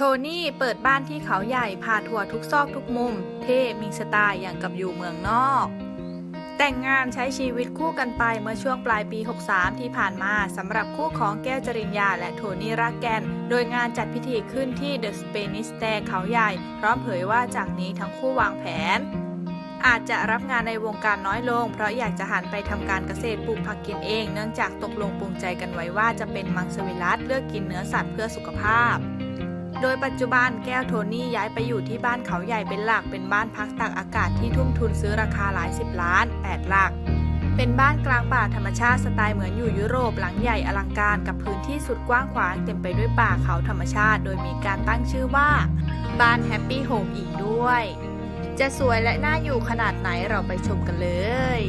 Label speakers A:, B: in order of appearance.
A: ทนี่เปิดบ้านที่เขาใหญ่พาทัวร์ทุกซอกทุกมุม เท่มีสไตล์อย่างกับอยู่เมืองนอก แต่งงานใช้ชีวิตคู่กันไปเมื่อช่วงปลายปี 63 ที่ผ่านมาสำหรับคู่ของแก้วจริญญาและโทนี่รักแกน โดยงานจัดพิธีขึ้นที่เดอะสเปนิสแตเขาใหญ่ พร้อมเผยว่าจากนี้ทั้งคู่วางแผน อาจจะรับงานในวงการน้อยลง เพราะอยากจะหันไปทำการเกษตรปลูกผักกินเอง เนื่องจากตกลงปรุงใจกันไว้ว่าจะเป็นมังสวิรัตเลือกกินเนื้อสัตว์เพื่อสุขภาพ โดยปัจจุบันแก้วโทนี่ย้ายไปอยู่ที่บ้านเขาใหญ่เป็นหลักเป็นบ้านพักตากอากาศที่ทุ่มทุนซื้อราคาหลายสิบล้าน 8 หลัก เป็นบ้านกลางป่าธรรมชาติสไตล์เหมือนอยู่ยุโรปหลังใหญ่อลังการกับพื้นที่สุดกว้างขวางเต็มไปด้วยป่าเขาธรรมชาติ โดยมีการตั้งชื่อว่า บ้านแฮปปี้โฮมอีกด้วย จะสวยและน่าอยู่ขนาดไหนเราไปชมกันเลย